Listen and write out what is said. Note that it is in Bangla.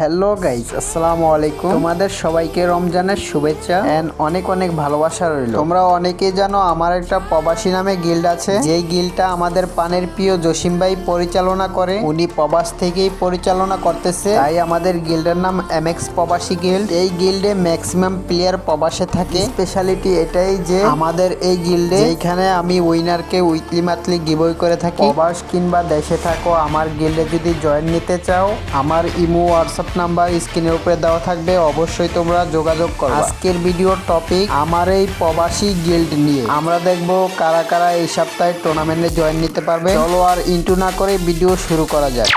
হ্যালো গাইজ আসসালামু আলাইকুম তোমাদের সবাইকে রমজানের শুভেচ্ছা এন্ড অনেক অনেক ভালোবাসা রইল। তোমরা অনেকেই জানো আমার একটা প্রবাসী নামে গিল্ড আছে। যেই গিল্ডটা আমাদের পানের প্রিয় জসিম ভাই পরিচালনা করে উনি প্রবাস থেকেই পরিচালনা করতেছে। তাই আমাদের গিল্ডের নাম এম এক্স প্রবাসী গিল্ড। এই গিল্ডে ম্যাক্সিমাম প্লেয়ার প্রবাসে থাকে। স্পেশালিটি এটাই যে আমাদের এই গিল্ডে এইখানে আমি উইনারকে উইকলি মান্থলি গিভওয়ে করে থাকি। প্রবাস কিংবা দেশে থাকো আমার গিল্ডে যদি জয়েন নিতে চাও আমার ইমো হোয়াটসঅ্যাপ নাম্বার স্ক্রিনের উপরে দেওয়া থাকবে, অবশ্যই তোমরা যোগাযোগ করো আজকের ভিডিওর টপিক আমার এই প্রবাসী গিল্ড নিয়ে। আমরা দেখব কারা কারা এই সপ্তাহে টুর্নামেন্টে জয়েন নিতে পারবে। চলো আর ইন্টু না করে ভিডিও শুরু করা যাক।